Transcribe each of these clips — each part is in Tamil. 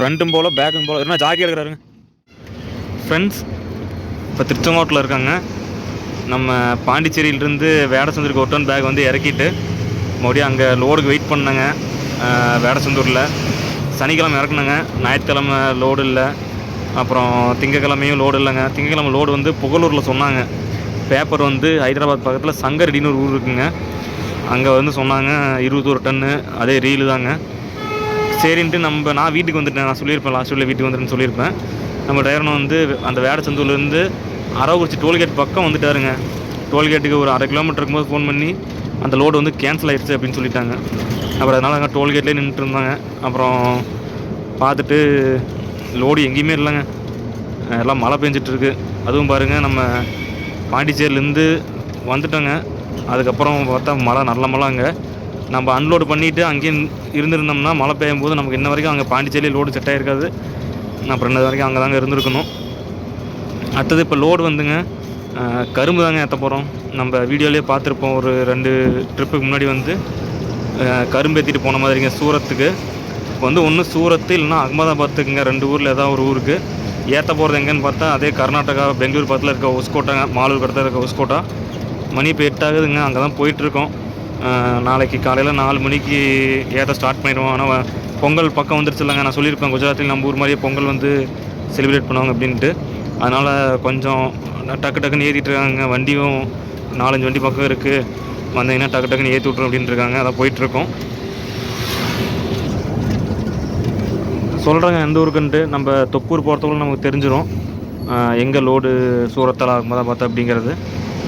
ஃப்ரண்ட்டும் போல் பேக்கும் போல். என்ன ஜாக்கி எடுக்கிறாருங்க ஃப்ரெண்ட்ஸ் இப்போ திருச்செங்கோட்டில் இருக்காங்க. நம்ம பாண்டிச்சேரியிலேருந்து வேடசந்தூருக்கு ஒரு டன் பேக் வந்து இறக்கிட்டு மறுபடியும் அங்கே லோடுக்கு வெயிட் பண்ணாங்க. வேடசந்தூரில். சனிக்கிழமை இறக்குனாங்க. ஞாயிற்றுக்கிழமை லோடு இல்லை. அப்புறம் திங்கக்கிழமையும் லோடு இல்லைங்க. திங்கக்கிழமை லோடு வந்து புகலூரில் சொன்னாங்க. பேப்பர் வந்து ஹைதராபாத் பக்கத்தில் சங்கரடின்னு ஒரு ஊர் இருக்குங்க. அங்கே வந்து சொன்னாங்க இருபத்தோரு டன்னு அதே ரீலு தாங்க. சரின்ட்டு நம்ம நான் வீட்டுக்கு வந்துட்டேன். நான் சொல்லியிருப்பேன் லாஸ்ட் வீட்டில் வீட்டுக்கு வந்துட்டேன்னு சொல்லியிருப்பேன். நம்ம டிரைவரும் வந்து அந்த வேடச்சந்தூர்லேருந்து அரவக்குறிச்சி டோல்கேட் பக்கம் வந்துட்டாருங்க. டோல்கேட்டுக்கு ஒரு அரை கிலோமீட்டர் இருக்கும்போது ஃபோன் பண்ணி அந்த லோடு வந்து கேன்சல் ஆயிடுச்சு அப்படின்னு சொல்லிட்டாங்க. அப்புறம் அதனால் அங்கே டோல்கேட்லேயே நின்றுட்டு இருந்தாங்க. அப்புறம் பார்த்துட்டு லோடு எங்கேயுமே இல்லைங்க. எல்லாம் மழை பெஞ்சிட்ருக்கு அதுவும் பாருங்கள் நம்ம பாண்டிச்சேரியிலேருந்து வந்துட்டோங்க. அதுக்கப்புறம் பார்த்தா மழை நல்ல மழை அங்கே நம்ம அன்லோடு பண்ணிவிட்டு அங்கேயே இருந்திருந்தோம்னா மழை பெய்யும் போது நமக்கு இன்ன வரைக்கும் அங்கே பாண்டிச்சேரி லோடு செட் ஆகிருக்காது அப்புறம் இன்ன வரைக்கும் அங்கே தாங்க இருந்திருக்கணும். அடுத்தது இப்போ லோடு வந்துங்க. கரும்பு தாங்க ஏற்ற போகிறோம் நம்ம வீடியோலேயே பார்த்துருப்போம். ஒரு ரெண்டு ட்ரிப்புக்கு முன்னாடி வந்து கரும்பு ஏற்றிட்டு போன மாதிரிங்க சூரத்துக்கு. இப்போ வந்து ஒன்று சூரத்து இல்லைனா அகமதாபாத்துக்குங்க. ரெண்டு ஊரில் ஏதாவது ஒரு ஊருக்கு. ஏற்ற போகிறது எங்கேன்னு பார்த்தா அதே கர்நாடகா பெங்களூர் பக்கத்தில் இருக்க ஒஸ்கோட்டாங்க மாலூர் கடத்தில் இருக்க ஒஸ்கோட்டா மணி இப்போ எட்டாகுதுங்க. அங்கே தான் போயிட்டுருக்கோம் நாளைக்கு காலையில் நாலு மணிக்கு ஏற்ற ஸ்டார்ட் பண்ணிடுவோம். ஆனால் பொங்கல் பக்கம் வந்துருச்சு இல்லைங்க. நான் சொல்லியிருப்பேன் குஜராத்தில் நம்ம ஊர் மாதிரியே பொங்கல் வந்து செலிப்ரேட் பண்ணுவாங்க அப்படின்ட்டு. அதனால் கொஞ்சம் டக்கு டக்குன்னு ஏற்றிட்டு இருக்காங்க. வண்டியும் நாலஞ்சு வண்டி பக்கம் இருக்குது வந்தீங்கன்னா டக்கு டக்குன்னு ஏற்றி விட்ரும் அப்படின்ட்டு இருக்காங்க. அதான் போயிட்டுருக்கோம் சொல்கிறேங்க எந்த ஊருக்குன்ட்டு. நம்ம தொப்பூர் போகிறதுக்குள்ள நமக்கு தெரிஞ்சிடும் எங்கே லோடு சூரத்தலா மதம் பார்த்தா அப்படிங்கிறது.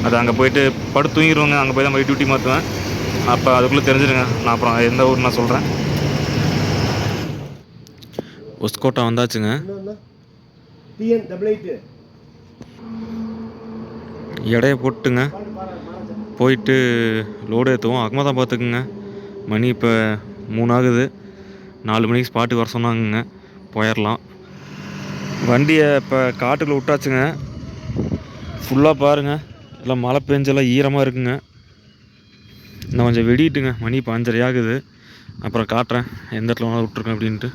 அது அங்கே போயிட்டு படுத்து தூங்கிடுவாங்க அங்கே போய் தான் போய் டியூட்டி மாற்றுவேன் அப்போ அதுக்குள்ளே தெரிஞ்சிடுங்க நான் அப்புறம் எந்த ஊர் நான் சொல்கிறேன் ஒஸ்கோட்டா வந்தாச்சுங்க. எடையை போட்டுங்க. போயிட்டு லோடு ஏற்றுவோம் அகமதாபாத்துக்குங்க மணி இப்போ மூணு ஆகுது நாலு மணிக்கு ஸ்பாட்டுக்கு வர சொன்னாங்கங்க. போயிடலாம் வண்டியை இப்போ காட்டுக்குள்ளே விட்டாச்சுங்க. ஃபுல்லாக பாருங்கள் எல்லாம் மழை பெஞ்செல்லாம் ஈரமாக இருக்குங்க. இன்னும் கொஞ்சம் வெடிட்டுங்க. மணி இப்போ அஞ்சரை ஆகுது. அப்புறம் காட்டுறேன். எந்த இடத்துல வேணாலும் விட்ருக்கேன் அப்படின்ட்டு.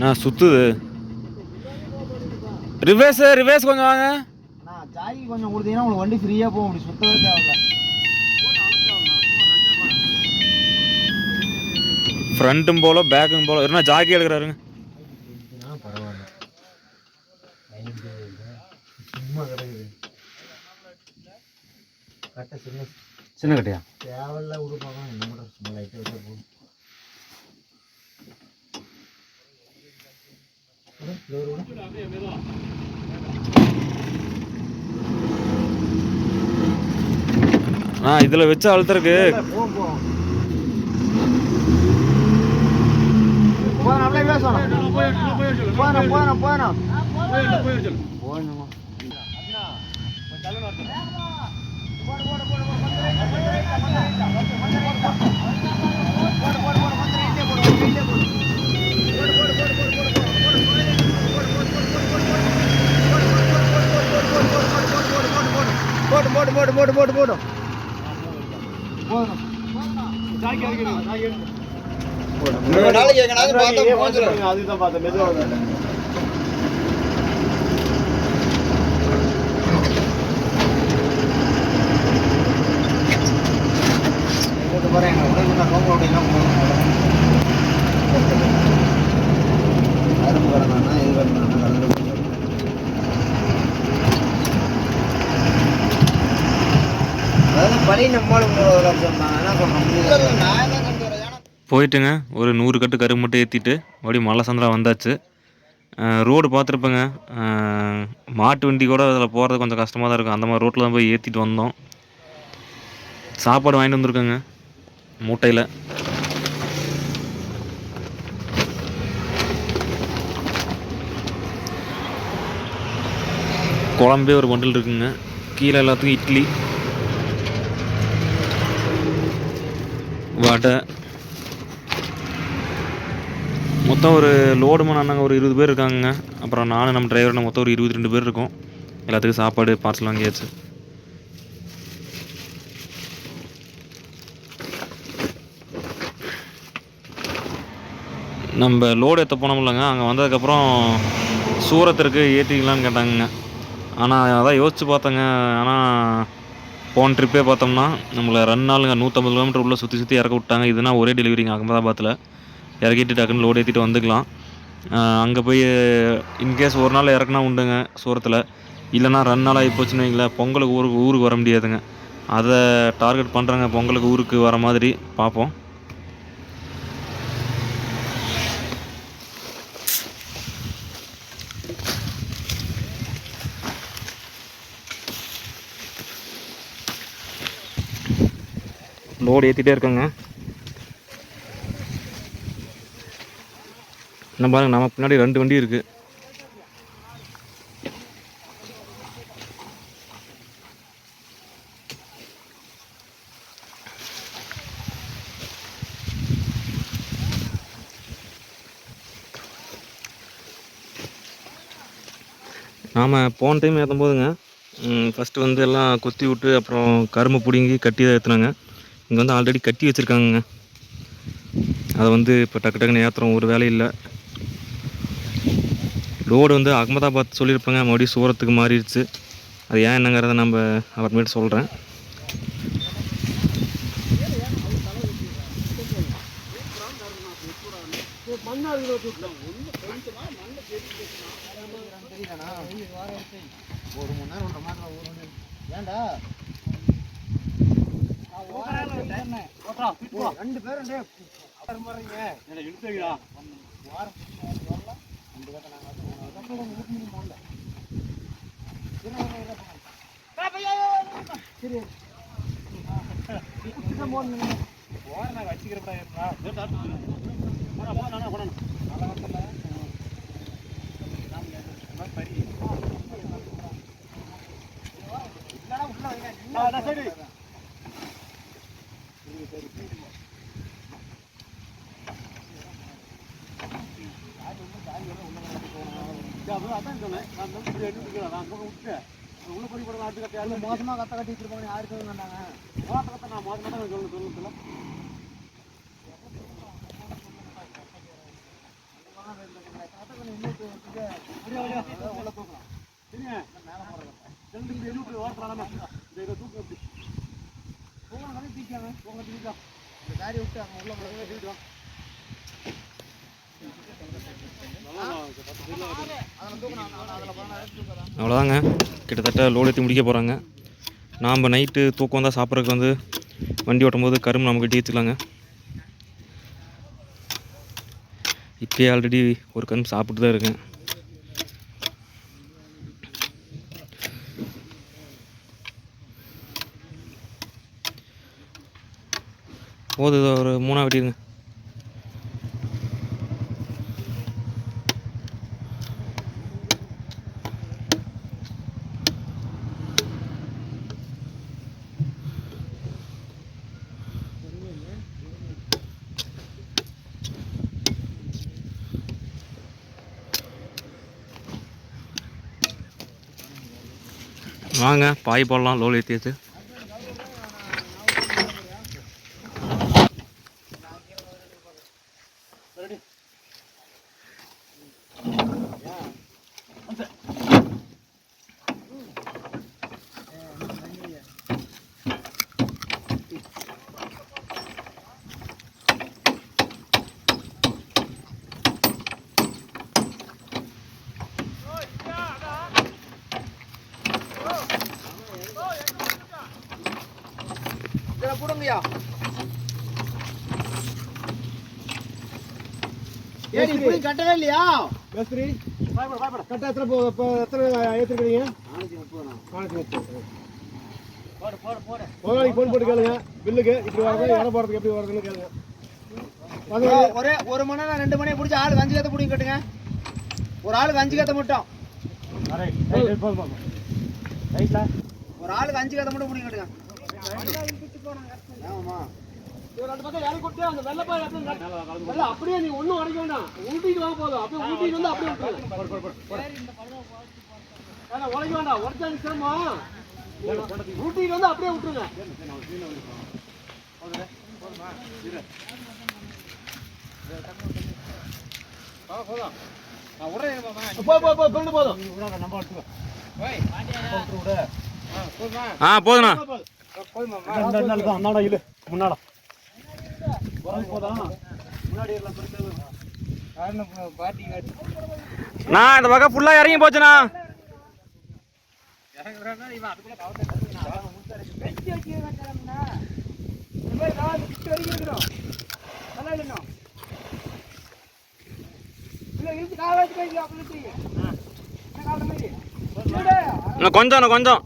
நான் சுற்றுது ரிவேர்ஸ் ரிவேர்ஸ் கொஞ்சம் வாங்க. நான் ஜாக்கி கொஞ்சம் கொடுத்தீங்கன்னா உங்களுக்கு வண்டி ஃப்ரீயாக போகும். அப்படி சுத்தவே தேவையில்ல. ஃப்ரண்ட்டும் போல பேக்கும் போல. என்ன ஜாக்கி எடுக்கிறாருங்க பரவாயில்ல சும்மா கிடக்குது கட்ட சின்ன சின்ன கட்டையா? தேவையில்ல உடுப்பாங்க என்ன கூட சும்மா லைட்டாக வச்சா போதும். விடு, இதோ ஒரு விடு. ஆ இதில் வச்சு அழுத்தருக்கு இல்ல, போகும், போகும். போதும், போடு போடு போடு போடு போடு போதும். போட்டு போட்டு போட்டு போட்டு போட்டு போட்டு ஏன்னா போயிட்டுங்க ஒரு நூறு கட்டு கரும்பு மட்டும் ஏற்றிட்டு மறுபடியும் மலை சந்திரா வந்தாச்சு. ரோடு பார்த்துருப்பேங்க. மாட்டு வண்டி கூட அதில் போகிறது கொஞ்சம் கஷ்டமாக தான் இருக்கும். அந்த மாதிரி ரோட்டில் தான் போய் ஏற்றிட்டு வந்தோம். சாப்பாடு வாங்கிட்டு வந்திருக்கேங்க. மூட்டையில். குழம்பே ஒரு பண்டில் இருக்குங்க. கீழே எல்லாத்துக்கும் இட்லி. வடை. மொத்தம் ஒரு லோடுமா நாங்கள் ஒரு இருபது பேர் இருக்காங்க அப்புறம் நானும் நம்ம டிரைவர் மொத்தம் ஒரு இருபத்தி ரெண்டு பேர் இருக்கோம். எல்லாத்துக்கும் சாப்பாடு பார்சல் வாங்கியாச்சு. நம்ம லோடு ஏற்ற போனோம்லங்க அங்கே வந்ததுக்கப்புறம் சூரத்திற்கு ஏற்றிக்கலான்னு கேட்டாங்கங்க. ஆனால் அதான் யோசித்து பார்த்தேங்க. ஆனால் போன ட்ரிப்பே பார்த்தோம்னா நம்மளை ரெண்டு நாளுங்க நூற்றம்பது கிலோமீட்டர் உள்ளே சுற்றி சுற்றி இறக்க விட்டாங்க. இதுனா ஒரே டெலிவரிங்க அகமதாபாத்தில் இறக்கிட்டு டக்குன்னு லோடு ஏற்றிட்டு வந்துக்கலாம். அங்கே போய் இன்கேஸ் ஒரு நாள் இறக்குனா உண்டுங்க சூரத்தில். இல்லைன்னா ரெண்டு நாள் ஆகி போச்சுன்னு வைங்களேன். பொங்கலுக்கு ஊருக்கு ஊருக்கு வர முடியாதுங்க. அதை டார்கெட் பண்ணுறாங்க பொங்கலுக்கு ஊருக்கு வர மாதிரி. பார்ப்போம். லோடு ஏற்றிட்டே இருக்கோங்க. என்ன பாருங்க நம்ம பின்னாடி ரெண்டு வண்டி இருக்குது நாம் போன டைம் ஏற்றும் போதுங்க ஃபஸ்ட்டு வந்து எல்லாம் கொத்தி விட்டு அப்புறம் கரும்பு பிடுங்கி கட்டி தான் ஏற்றுனாங்க இங்கே வந்து ஆல்ரெடி கட்டி வச்சுருக்காங்க அதை வந்து இப்போ டக்கு டக்குன்னு ஏற்றுறோம் ஒரு வேலை இல்லை. லோடு வந்து அகமதாபாத் சொல்லியிருப்பாங்க மறுபடியும் சூரத்துக்கு மாறிடுச்சு. அது ஏன் என்னங்கிறத நம்ம அப்புறமேட்டு சொல்கிறேன் ஒரு மணி நேரம் ஒன்றரை ஏன்டா? ரெண்டு பேரும் டேய், அப்புறம் போறீங்க. வாரம் ரெண்டு பேர்த்த நாங்க வந்து- அதுக்கப்புறம் உங்க வீட்டுக்கு நீங்க போகல. சரி. இப்படிதான் போடணுங்க. நல்ல வட்டல. இல்லைன்னா உள்ள வைங்க. நீங்க அந்த மோசமா கத்த கட்டி வச்சிருப்பாங்க யாரு சொல்ல மாட்டாங்க? உள்ள தூக்கலாம் மேல போடுறேன் இந்த காரி விட்டு அங்க உள்ள போடுங்க அதில் தூக்கணும் உள்ள போனால் தூக்கலாம் அவ்வளோதாங்க. கிட்டத்தட்ட லோடு ஏற்றி முடிக்க போகிறாங்க நாம் நைட்டு தூக்கம் வந்தால் சாப்பிட்றதுக்கு வந்து வண்டி ஓட்டும் போது கரும்பு நம்ம கட்டி இப்போயே ஆல்ரெடி ஒரு கரும்பு சாப்பிட்டு தான் இருக்கேன். போது ஒரு மூணாக வெட்டிடுங்க வாங்க பாய் போடலாம் லோல் ஏடி இப்படி கட்டவே இல்லையா? மேஸ்திரி கட்ட எத்தனை போ இப்போ எத்தனை ஏற்றிருக்கிறீங்க நானூற்றி முப்பது நானூற்றி முப்பது. போடு போடு போடு. முதலாளிக்கு ஃபோன் போட்டு கேளுங்க. பில்லுக்கு இப்படி வரது இடம் போகிறதுக்கு எப்படி வருதுன்னு கேளுங்க. ஒரே ஒரு மணி நேரம் ரெண்டு மணியை பிடிச்சி ஆளுக்கு அஞ்சு கத்த பிடிங்க கட்டுங்க. ஒரு ஆளுக்கு அஞ்சு கத்த மட்டும். ஒரு ஆளுக்கு அஞ்சு கத்த மட்டும் பிடிங்க கட்டுங்க. ஆமாம்மா ரெண்டு பக்கம் இறக்கி விட்டு அந்த வெள்ளப்பாய் அப்படியே நட்டு- வெள்ளை அப்படியே நீ ஒன்றும் உடைக்க வேண்டாம். ஊட்டிட்டு வாங்க போதும். அப்படியே ஊட்டிட்டு வந்து அப்படியே விட்டுருங்க. வேணாம், உடைக்க வேண்டாம். உடைச்சா சிரமம். ஊட்டிட்டு வந்து அப்படியே விட்டுருங்க. போ போ போ கொண்டு போதும். ஆ போதுண்ணா அண்ணாடா இல்ல முன்னாடா போதும் நான் இந்த பக்கம் ஃபுல்லாக இறங்கி போச்சுண்ணா. இன்னும் கொஞ்சம் இன்னும் கொஞ்சம்.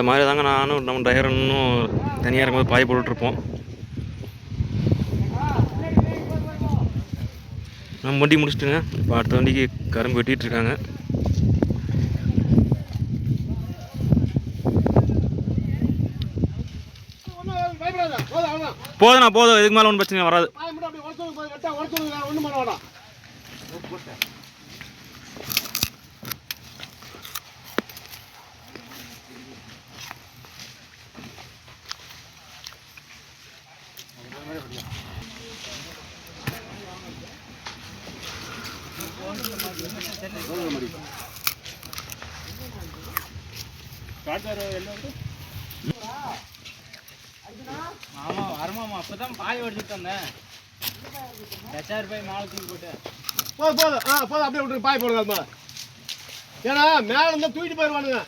இந்த மாதிரி தாங்க நானும் நம்ம டிரைவரனும் தனியாக இருக்கும்போது பாய் போட்டுட்ருப்போம். நம்ம வண்டி முடிச்சுட்டுங்க. இப்போ அடுத்த வண்டிக்கு கரும்பு வெட்டிகிட்ருக்காங்க போதுண்ணா போதும். இதுக்கு மேலே ஒன்றும் பிரச்சனை வராது பாய் மட்டும் அப்படி உடச்சு போய் வெட்டா உடச்சு ஒன்றும் பண்ண வேண்டாம் ஆமா வரமாமா அப்பதான் பாய் ஓடிச்சுட்டு வந்தேன் எச்ஆர் போய் மாலை தூக்கி போட்டு போதும் போதும் ஆ போதும் அப்படியே விட்டுரு பாய் போடுங்க அது மேலே ஏன்னா மேலே இருந்தால் தூக்கிட்டு போயிடுவானுங்க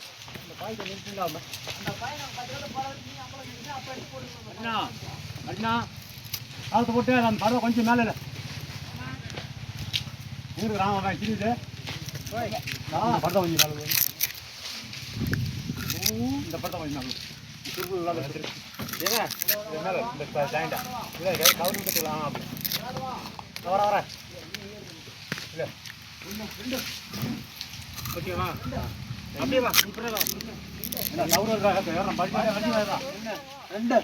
அண்ணா அண்ணா. காலத்தை போட்டு அந்த பறவை கொஞ்சம் மேலே இல்லை ஊருக்கு ராம கிரிது படத்தை கொஞ்சம் மேலே போய். இந்த படத்தை கொஞ்சம் மேலே திருப்பூர் இல்லாத ஏங்க, மேலே, இந்த ஜாயிண்டா. இல்ல, கை அப்படி. வர வர ஓகேவா அப்படியே வா வா ரெண்டு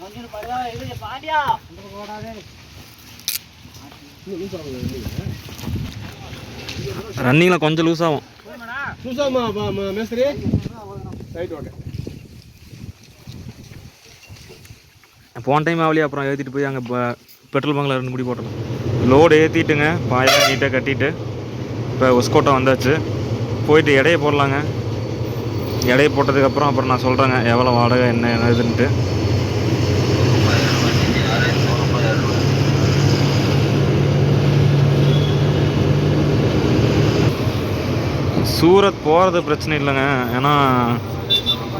கொஞ்சம் இது பாண்டியா இந்த கொஞ்சம் லூஸ் ஆகும் சுசாமா மேஸ்திரி ரைட் ஓகே போன டைம் ஆகலையே அப்புறம் ஏற்றிட்டு போய் அங்கே பெட்ரோல் பங்கில் ரெண்டு முடி போட்டோம் லோடு ஏற்றிட்டுங்க பாயெல்லாம் நீட்டாக கட்டிட்டு இப்போ ஒஸ்கோட்டை வந்தாச்சு. போயிட்டு எடையை போடலாங்க. எடையை போட்டதுக்கப்புறம் அப்புறம் நான் சொல்கிறேங்க எவ்வளோ வாடகை என்ன என்ன சூரத் போகிறது பிரச்சனை இல்லைங்க. ஏன்னா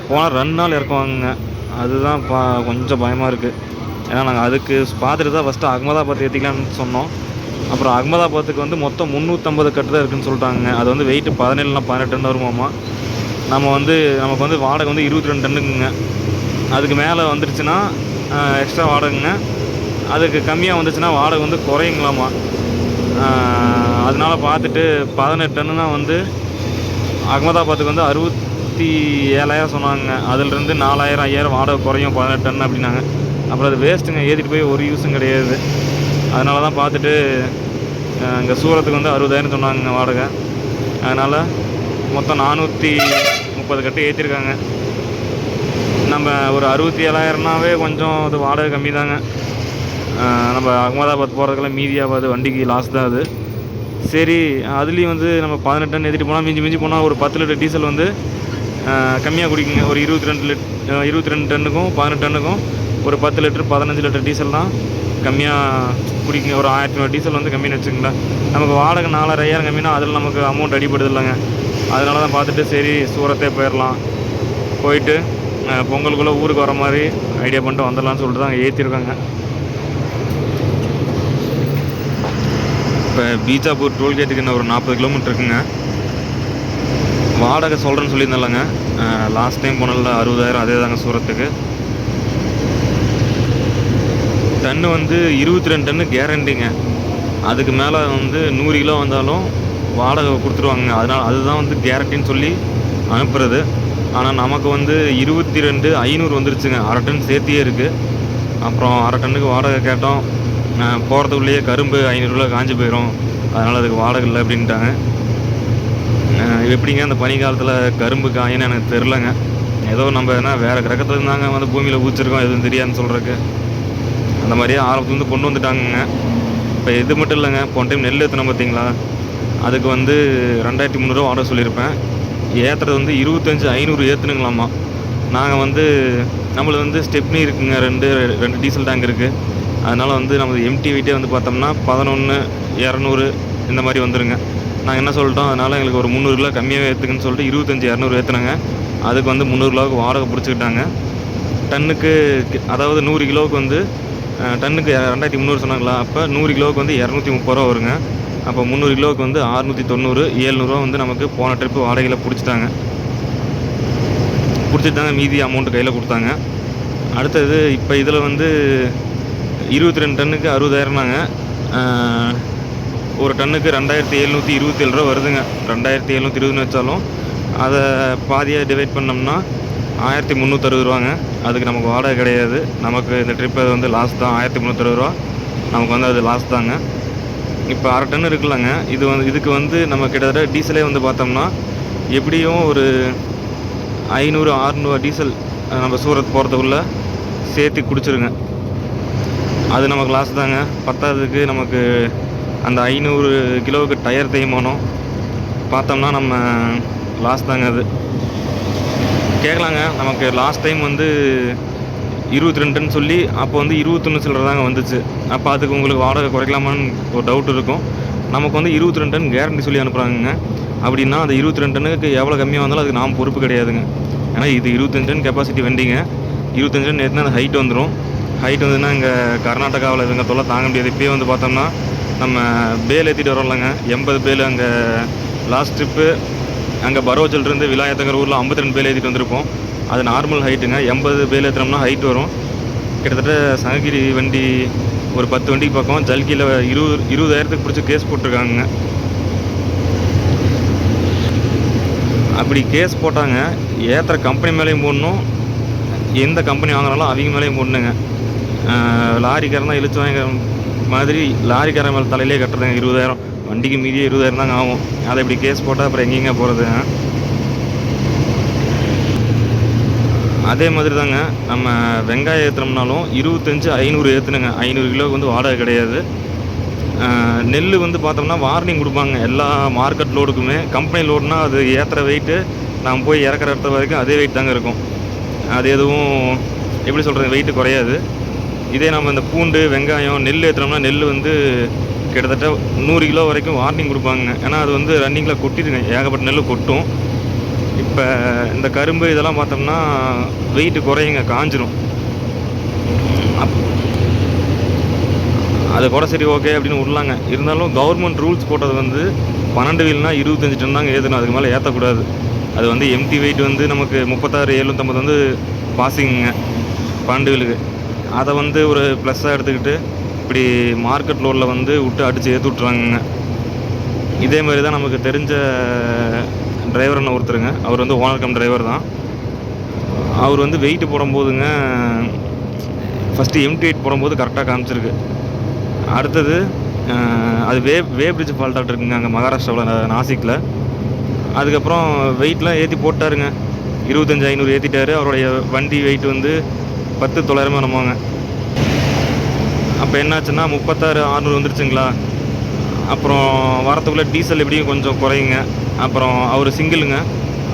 போனால் ரெண்டு நாள் இருக்குவாங்க அதுதான் பா கொஞ்சம் பயமாக இருக்குது ஏன்னா நாங்கள் அதுக்கு பார்த்துட்டு தான் ஃபஸ்ட்டு அகமதாபாத் ஏற்றிக்கலான்னு சொன்னோம். அப்புறம் அகமதாபாத்துக்கு வந்து மொத்தம் முந்நூற்றம்பது கட்டு தான் இருக்குன்னு சொல்லிட்டாங்க அது வந்து வெயிட்டு பதினேழுனா பதினெட்டு டன் வருமாமா நம்ம வந்து நமக்கு வந்து வாடகை வந்து இருபத்தி ரெண்டு டன்னுக்குங்க. அதுக்கு மேலே வந்துருச்சுன்னா எக்ஸ்ட்ரா வாடகைங்க. அதுக்கு கம்மியாக வந்துச்சுன்னா வாடகை வந்து குறையுங்களாமா அதனால் அதனால பார்த்துட்டு பதினெட்டு டன்னுனா வந்து அகமதாபாத்துக்கு வந்து அறுபத்தி ஏழாயிரம் சொன்னாங்க. அதுலேருந்து நாலாயிரம் ஐயாயிரம் வாடகை குறையும் பதினெட்டு டன் அப்படின்னாங்க. அப்புறம் அது வேஸ்ட்டுங்க ஏற்றிட்டு போய் ஒரு யூஸும் கிடையாது. அதனால தான் பார்த்துட்டு இங்கே சூரத்துக்கு வந்து அறுபதாயிரம் சொன்னாங்க வாடகை. அதனால் மொத்தம் நானூற்றி முப்பது கட்டு ஏற்றிருக்காங்க நம்ம ஒரு அறுபத்தி ஏழாயிரம்னாவே கொஞ்சம் அது வாடகை கம்மி தாங்க நம்ம அகமதாபாத் போகிறதுக்கெல்லாம் மீதியாகாது வண்டிக்கு லாஸ் தான் அது. சரி அதுலேயும் வந்து நம்ம பதினெட்டு டன் ஏற்றிட்டு போனால் மிஞ்சி மிஞ்சி போனால் ஒரு பத்து லிட்டர் டீசல் வந்து கம்மியாக குடிக்குங்க. ஒரு இருபத்தி ரெண்டு லிட் இருபத்தி ரெண்டு டன்னுக்கும் பதினெட்டு டன்னுக்கும் ஒரு பத்து லிட்டர் பதினஞ்சு லிட்டர் டீசல் தான் கம்மியாக குடிக்குங்க. ஒரு ஆயிரத்தி நூறு டீசல் வந்து கம்மின்னு வச்சுக்கோங்களேன். நமக்கு வாடகை நாலாயிரம் ஐயாயிரம் கம்மினா அதில் நமக்கு அமௌண்ட் அடிபடுது இல்லைங்க. அதனால தான் பார்த்துட்டு சரி சூரத்தே போயிடலாம். போயிட்டு பொங்கலுக்குள்ளே ஊருக்கு வர மாதிரி ஐடியா பண்ணிட்டு வந்துடலாம்னு சொல்லிட்டு தான் அங்கே ஏற்றிருக்காங்க இப்போ பீஜாப்பூர் டோல்கேட்டுக்கு என்ன ஒரு நாற்பது கிலோமீட்டர் இருக்குங்க. வாடகை சொல்கிறேன்னு சொல்லியிருந்தாலங்க லாஸ்ட் டைம் போனதில் அறுபதாயிரம் அதே தாங்க சூரத்துக்கு. டன்னு வந்து இருபத்தி ரெண்டு டன்னு கேரண்டிங்க அதுக்கு மேலே வந்து நூறு கிலோ வந்தாலும் வாடகை கொடுத்துருவாங்க அதனால் அதுதான் வந்து கேரண்டின்னு சொல்லி அனுப்புறது. ஆனால் நமக்கு வந்து இருபத்தி ரெண்டு ஐநூறு வந்துருச்சுங்க. அரை டன் சேர்த்தியே இருக்குது அப்புறம் அரை டன்னுக்கு வாடகை கேட்டோம். போகிறதுக்குள்ளேயே கரும்பு ஐநூறுரூவா காஞ்சி போயிடும் அதனால் அதுக்கு வாடகை இல்லை அப்படின்ட்டாங்க. எப்படிங்க அந்த பனி காலத்தில் கரும்பு காயின்னு எனக்கு தெரிலங்க ஏதோ நம்ம என்ன வேறு கிரகத்தில் இருந்தாங்க வந்து பூமியில் ஊச்சிருக்கோம் எதுவும் தெரியாதுன்னு சொல்கிறக்கு அந்த மாதிரியே ஆரம்பத்துலேருந்து கொண்டு வந்துட்டாங்கங்க. இப்போ இது மட்டும் இல்லைங்க போன டைம் நெல் ஏற்றினோம் பார்த்தீங்களா அதுக்கு வந்து ரெண்டாயிரத்தி முந்நூறுரூவா ஆர்டர் சொல்லியிருப்பேன். ஏற்றுறது வந்து இருபத்தஞ்சி ஐநூறு ஏற்றுனுங்களாம்மா நாங்கள் வந்து நம்மளுக்கு வந்து ஸ்டெப்னி இருக்குங்க ரெண்டு ரெண்டு டீசல் டேங்க் இருக்குது அதனால் வந்து நமது எம்டி வீட்டே வந்து பார்த்தோம்னா பதினொன்று இரநூறு இந்த மாதிரி வந்துருங்க. நாங்கள் என்ன சொல்லிட்டோம்? அதனால் எங்களுக்கு ஒரு முந்நூறு கிலோ கம்மியாக ஏற்றுக்குன்னு சொல்லிட்டு இருபத்தஞ்சி இரநூறு ஏற்றுனாங்க அதுக்கு வந்து முந்நூறு கிலோவுக்கு வாடகை பிடிச்சிக்கிட்டாங்க. டன்னுக்கு அதாவது நூறு கிலோவுக்கு வந்து டன்னுக்கு ரெண்டாயிரத்தி முந்நூறு சொன்னாங்களா? அப்போ நூறு கிலோவுக்கு வந்து இரநூத்தி முப்பது ரூபா வருங்க. அப்போ முந்நூறு கிலோவுக்கு வந்து அறுநூற்றி தொண்ணூறு ஏழ்நூறுவா வந்து நமக்கு போன ட்ரிப்பு வாடகையில் பிடிச்சிட்டாங்க. பிடிச்சிட்டாங்க மீதி அமௌண்ட்டு கையில் கொடுத்தாங்க. அடுத்தது இப்போ இதில் வந்து இருபத்தி ரெண்டு டன்னுக்கு அறுபதாயிரம்னாங்க. ஒரு டன்னுக்கு ரெண்டாயிரத்தி எழுநூற்றி இருபத்தி ஏழு ரூபா வருதுங்க. ரெண்டாயிரத்தி எழுநூற்றி இருபதுன்னு வச்சாலும் அதை பாதியாக டிவைட் பண்ணோம்னா ஆயிரத்தி முந்நூற்றறுபது ரூபாங்க. அதுக்கு நமக்கு வாடகை கிடையாது. நமக்கு இந்த ட்ரிப் அது வந்து லாஸ் தான். ஆயிரத்தி முந்நூற்றறுபது ரூபா. நமக்கு வந்து அது லாஸ் தாங்க. இப்போ அரை டன் இருக்குல்லங்க. இது வந்து இதுக்கு வந்து நம்ம கிட்டத்தட்ட டீசலே வந்து பார்த்தோம்னா எப்படியும் ஒரு ஐநூறு ஆறுநூறுவா டீசல் நம்ம சூரத் போகிறதுக்குள்ளே சேர்த்து குடிச்சிருங்க. அது நமக்கு லாஸ் தாங்க. பத்தாததுக்கு நமக்கு அந்த ஐநூறு கிலோவுக்கு டயர் தேய்மானம் பார்த்தோம்னா நம்ம லாஸ் தாங்க அது. கேட்கலாங்க. நமக்கு லாஸ்ட் டைம் வந்து இருபத்தி ரெண்டுன்னு சொல்லி அப்போ வந்து இருபத்தொன்று சில்லற தாங்க வந்துச்சு. அப்போ அதுக்கு உங்களுக்கு வாடகை குறைக்கலாமான்னு ஒரு டவுட் இருக்கும். நமக்கு வந்து இருபத்தி ரெண்டு டன் கேரண்டி சொல்லி அனுப்புகிறாங்க அப்படின்னா அந்த இருபத்தி ரெண்டு டன்னுக்கு எவ்வளோ கம்மியாக வந்தாலும் அதுக்கு நாம் பொறுப்பு கிடையாதுங்க. ஏன்னா இது இருபத்தஞ்சு டன் கெப்பாசிட்டி வண்டிங்க. இருபத்தஞ்சு டன் ஏற்றினா அந்த ஹைட் வந்துடும் ஹைட் வந்துன்னா இங்கே கர்நாடகாவில் இதுங்க தொல்லை தாங்க முடியாது. இப்போயே வந்து பார்த்தோம்னா நம்ம பேல் ஏற்றிட்டு வரோம்லங்க எண்பது பேல் அங்கே லாஸ்ட் ட்ரிப்பு அங்கே பரோஜிலிருந்து விலாயத்தங்கிற ஊரில் ஐம்பத்தி ரெண்டு பேல் ஏற்றிட்டு வந்திருப்போம். அது நார்மல் ஹைட்டுங்க எண்பது பேல் ஏற்றினோம்னா ஹைட் வரும். கிட்டத்தட்ட சங்ககிரி வண்டி ஒரு பத்து வண்டிக்கு பக்கம். ஜல்கியில் இருபது இருபதாயிரத்துக்கு பிடிச்சி கேஸ் போட்டிருக்காங்க அப்படி கேஸ் போட்டாங்க. ஏற்றுற கம்பெனி மேலேயும் போடணும். எந்த கம்பெனி வாங்குறாலும் அவங்க மேலேயும் போடணுங்க. லாரிக்காரன் தான் இழுத்து வாங்க மாதிரி லாரிக்காரன் மேலே தலையிலே கட்டுறதுங்க இருபதாயிரம். வண்டிக்கு மீதியே இருபதாயிரம் தாங்க ஆகும். அதை இப்படி கேஸ் போட்டால் அப்புறம் எங்கெங்க போகிறது அதே மாதிரி தாங்க நம்ம வெங்காயம் ஏற்றுனோம்னாலும் இருபத்தஞ்சி ஐநூறு ஏற்றுனுங்க ஐநூறு கிலோவுக்கு வந்து வாடகை கிடையாது. நெல் வந்து பார்த்தோம்னா வார்னிங் கொடுப்பாங்க. எல்லா மார்க்கெட் லோடுக்குமே கம்பெனி லோடுனா அது ஏற்றுற வெயிட்டு நாம் போய் இறக்குற இடத்த வரைக்கும் அதே வெயிட் தாங்க இருக்கும். அது எதுவும் எப்படி சொல்கிறது வெயிட்டு குறையாது. இதே நம்ம இந்த பூண்டு வெங்காயம் நெல் ஏற்றுனோம்னா நெல் வந்து கிட்டத்தட்ட நூறு கிலோ வரைக்கும் வார்னிங் கொடுப்பாங்க ஏன்னா அது வந்து ரன்னிங்கில் கொட்டிடுங்க. ஏகப்பட்ட நெல் கொட்டும். இப்போ இந்த கரும்பு இதெல்லாம் பார்த்தோம்னா வெயிட்டு குறையுங்க காஞ்சிரும். அப் அது கூட சரி ஓகே அப்படின்னு விடலாங்க. இருந்தாலும் கவர்மெண்ட் ரூல்ஸ் போட்டது வந்து பன்னெண்டு வீல்னா இருபத்தஞ்சி டன் தாங்க ஏற்றணும் அதுக்கு மேலே ஏற்றக்கூடாது அது வந்து எம்டி வெயிட் வந்து நமக்கு முப்பத்தாறு எழுநூற்றம்பது வந்து பாசிங்க பன்னெண்டு வீலுக்கு. அதை வந்து ஒரு ப்ளஸ்ஸாக எடுத்துக்கிட்டு இப்படி மார்க்கெட் லோடில் வந்து விட்டு அடித்து ஏற்றி விட்றாங்கங்க இதே மாதிரி தான் நமக்கு தெரிஞ்ச டிரைவர்னு ஒருத்தருங்க. அவர் வந்து ஓனர் கம் டிரைவர் தான். அவர் வந்து வெயிட் போடும்போதுங்க ஃபஸ்ட்டு எம்டி எயிட் போடும்போது கரெக்டாக காமிச்சிருக்கு. அடுத்தது அது வே வே பிரிட்ஜ் ஃபால்ட்டாக இருக்குங்க அங்கே மகாராஷ்டிராவில் நாசிக்கில் அதுக்கப்புறம் வெயிட்லாம் ஏற்றி போட்டாருங்க. இருபத்தஞ்சி ஐநூறு ஏற்றிட்டாரு அவருடைய வண்டி வெயிட் வந்து பத்து தொள்ளாயிரமா நம்மங்க அப்போ என்னாச்சுன்னா முப்பத்தாறு ஆறுநூறு வந்துருச்சுங்களா? அப்புறம் வரத்துக்குள்ளே டீசல் எப்படியும் கொஞ்சம் குறையுங்க. அப்புறம் அவர் சிங்கிளுங்க.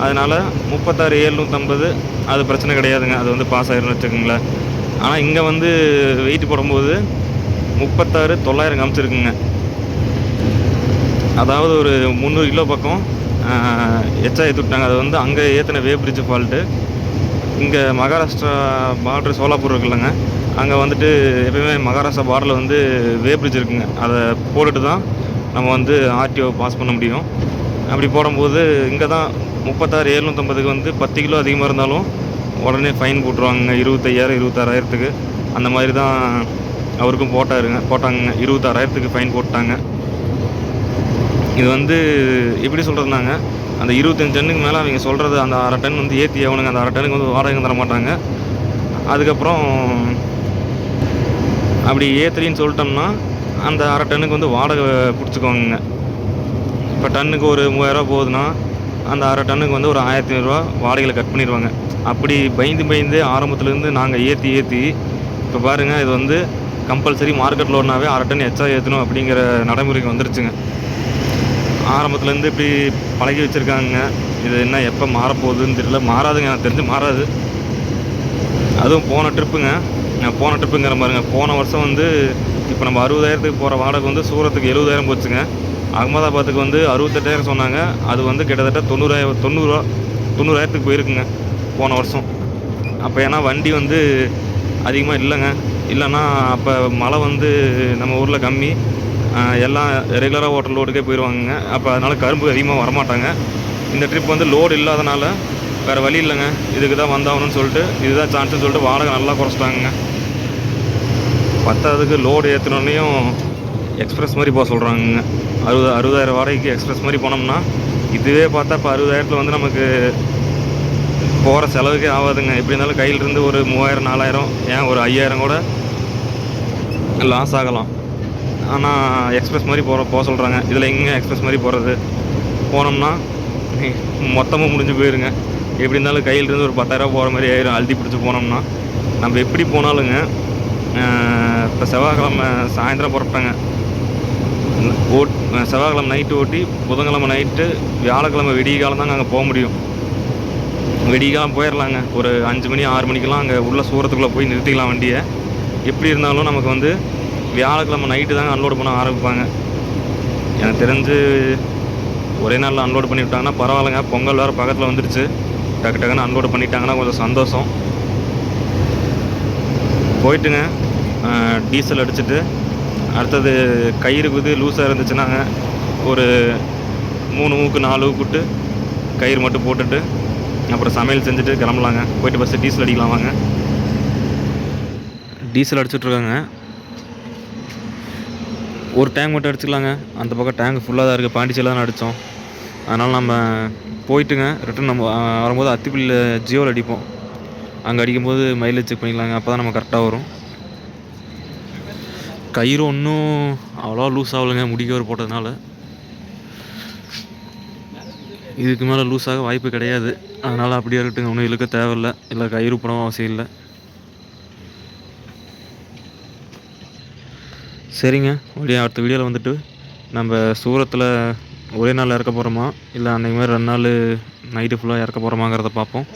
அதனால் முப்பத்தாறு ஏழ்நூற்றம்பது அது பிரச்சனை கிடையாதுங்க. அது வந்து பாஸ் ஆயிரும்னு வச்சுக்கோங்களேன். ஆனால் இங்கே வந்து வெயிட் போடும்போது முப்பத்தாறு தொள்ளாயிரம் காமிச்சிருக்குங்க. அதாவது ஒரு முந்நூறு கிலோ பக்கம் எச்சா ஏற்றி விட்டாங்க அது வந்து அங்கே ஏற்றின வே பிரிட்ஜ் ஃபால்ட்டு இங்கே மகாராஷ்டிரா பார்டர் சோலாப்பூர் இருக்குல்லங்க. அங்கே வந்துட்டு எப்பயுமே மகாராஷ்டிரா பார்டரில் வந்து வே பிரிட்ஜ் இருக்குங்க. அதை போட்டுட்டு தான் நம்ம வந்து ஆர்டிஓ பாஸ் பண்ண முடியும். அப்படி போடும்போது இங்கே தான் முப்பத்தாறு ஏழ்நூற்றம்பதுக்கு வந்து பத்து கிலோ அதிகமாக இருந்தாலும் உடனே ஃபைன் போட்டுருவாங்க இருபத்தையாயிரம் இருபத்தாறாயிரத்துக்கு அந்த மாதிரி தான் அவருக்கும் போட்டாருங்க. போட்டாங்க இருபத்தாறாயிரத்துக்கு ஃபைன் போட்டாங்க. இது வந்து எப்படி சொல்கிறதுனாங்க அந்த இருபத்தஞ்சு டன்னுக்கு மேலே அவங்க சொல்கிறது அந்த அரை டன் வந்து ஏற்றி ஆகணுங்க அந்த அரை டன்னுக்கு வந்து வாடகை தர மாட்டாங்க. அதுக்கப்புறம் அப்படி ஏத்துறின்னு சொல்லிட்டோம்னா அந்த அரை டன்னுக்கு வந்து வாடகை பிடிச்சிக்கோங்க இப்போ டன்னுக்கு ஒரு மூவாயிரரூவா போகுதுன்னா அந்த அரை டன்னுக்கு வந்து ஒரு ஆயிரத்தி ஐநூறுரூவா வாடகையில் கட் பண்ணிடுவாங்க. அப்படி பயந்து பயந்து ஆரம்பத்துலேருந்து நாங்கள் ஏற்றி ஏற்றி இப்போ பாருங்கள் இது வந்து கம்பல்சரி மார்க்கெட் லோட்னாவே அரை டன் எச்சா ஏற்றணும் அப்படிங்கிற நடைமுறைக்கு வந்துருச்சுங்க. ஆரம்பத்துலேருந்து இப்படி பழகி வச்சுருக்காங்க. இது என்ன எப்போ மாறப்போகுதுன்னு தெரியல. மாறாதுங்க எனக்கு தெரிஞ்சு மாறாது. அதுவும் போன ட்ரிப்புங்க. நான் போன ட்ரிப்புங்கிற பாருங்க போன வருஷம் வந்து இப்போ நம்ம அறுபதாயிரத்துக்கு போகிற வாடகை வந்து சூரத்துக்கு எழுபதாயிரம் போச்சுங்க. அகமதாபாத்துக்கு வந்து அறுபத்தெட்டாயிரம் சொன்னாங்க. அது வந்து கிட்டத்தட்ட தொண்ணூறாயிரம் தொண்ணூறுரூவா தொண்ணூறாயிரத்துக்கு போயிருக்குங்க போன வருஷம். அப்போ ஏன்னா வண்டி வந்து அதிகமாக இல்லைங்க. இல்லைன்னா அப்போ மழை வந்து நம்ம ஊரில் கம்மி. எல்லாம் ரெகுலராக ஓட்டல் லோடுக்கே போயிடுவாங்க அப்போ அதனால் கரும்பு அதிகமாக வரமாட்டாங்க. இந்த ட்ரிப் வந்து லோடு இல்லாதனால வேறு வழி இல்லைங்க. இதுக்கு தான் வந்தாகணும்னு சொல்லிட்டு இதுதான் சான்ஸ்னு சொல்லிட்டு வாடகை நல்லா குறைச்சிட்டாங்க பத்தாவதுக்கு லோடு ஏற்றினோடனையும் எக்ஸ்பிரஸ் மாதிரி போக சொல்கிறாங்க அறுபது அறுபதாயிரம் வாடகைக்கு எக்ஸ்பிரஸ் மாதிரி போனோம்னா இதுவே பார்த்தா இப்போ அறுபதாயிரத்தில் வந்து நமக்கு போகிற செலவுக்கே ஆகாதுங்க. எப்படி இருந்தாலும் கையிலிருந்து ஒரு மூவாயிரம் நாலாயிரம் ஏன் ஒரு ஐயாயிரம் கூட லாஸ் ஆகலாம். ஆனால் எக்ஸ்பிரஸ் மாதிரி போகிற போக சொல்கிறாங்க இதில் எங்கே எக்ஸ்பிரஸ் மாதிரி போகிறது போனோம்னா மொத்தமாக முடிஞ்சு போயிருங்க. எப்படி இருந்தாலும் கையிலிருந்து ஒரு பத்தாயிரரூபா போகிற மாதிரி ஆயிரும். அழுதி பிடிச்சி போனோம்னா. நம்ம எப்படி போனாலுங்க இப்போ செவ்வாய்க்கிழமை சாயந்தரம் புறப்பட்டாங்க. ஓட் செவ்வாய்க்கிழமை நைட்டு ஓட்டி புதன்கிழமை நைட்டு வியாழக்கிழமை வெடிய காலம் தாங்க அங்கே போக முடியும். வெடிக்கெல்லாம் போயிடலாங்க ஒரு அஞ்சு மணி ஆறு மணிக்கெல்லாம் அங்கே உள்ள சூரத்துக்குள்ளே போய் நிறுத்திக்கலாம் வண்டியை. எப்படி இருந்தாலும் நமக்கு வந்து வியாழக்கிழமை நைட்டு தாங்க அன்லோடு பண்ண ஆரம்பிப்பாங்க. எனக்கு தெரிஞ்சு ஒரே நாளில் அன்லோடு பண்ணி விட்டாங்கன்னா பரவாயில்லைங்க. பொங்கல் வேறு பக்கத்தில் வந்துடுச்சு டக்கு டக்குன்னு அன்லோடு பண்ணிட்டாங்கன்னா கொஞ்சம் சந்தோஷம். போயிட்டுங்க. டீசல் அடிச்சுட்டு. அடுத்தது கயிறு குது லூஸாக இருந்துச்சுன்னாங்க. ஒரு மூணு ஊக்கு நாலு ஊக்குட்டு கயிறு மட்டும் போட்டுட்டு அப்புறம் சமையல் செஞ்சுட்டு கிளம்பலாங்க. போயிட்டு பஸ்ஸு டீசல் அடிக்கலாம் வாங்க. டீசல் அடிச்சுட்ருக்காங்க ஒரு டேங்க் மட்டும் அடிச்சுக்கலாங்க அந்த பக்கம் டேங்க் ஃபுல்லாக தான் இருக்குது பாண்டிச்சேரியில் தான் அடித்தோம் அதனால் நம்ம போயிட்டுங்க. ரிட்டன் நம்ம வரும்போது அத்திப்பள்ளியில் ஜியோவில் அடிப்போம். அங்கே அடிக்கும்போது மைலேஜ் செக் பண்ணிக்கலாங்க. அப்போ தான் நம்ம கரெக்டாக வரும். கயிறு ஒன்றும் அவ்வளோவா லூஸ் ஆகலைங்க. முடிக்கவர் போட்டதுனால. இதுக்கு மேலே லூஸ் ஆக வாய்ப்பு கிடையாது. அதனால் அப்படியே இருக்கட்டுங்க. ஒன்றும் இழுக்க தேவையில்லை. இல்லை கயிறு படம் அவசியம் இல்லை. சரிங்க. மறுபடியும் அடுத்த வீடியோவில் வந்துட்டு நம்ம சூரத்தில் ஒரே நாள் இறக்க போகிறோமா இல்லை அன்றைக்கு மாதிரி ரெண்டு நாள் நைட்டு ஃபுல்லாக இறக்க போகிறோமாங்கிறத பார்ப்போம்.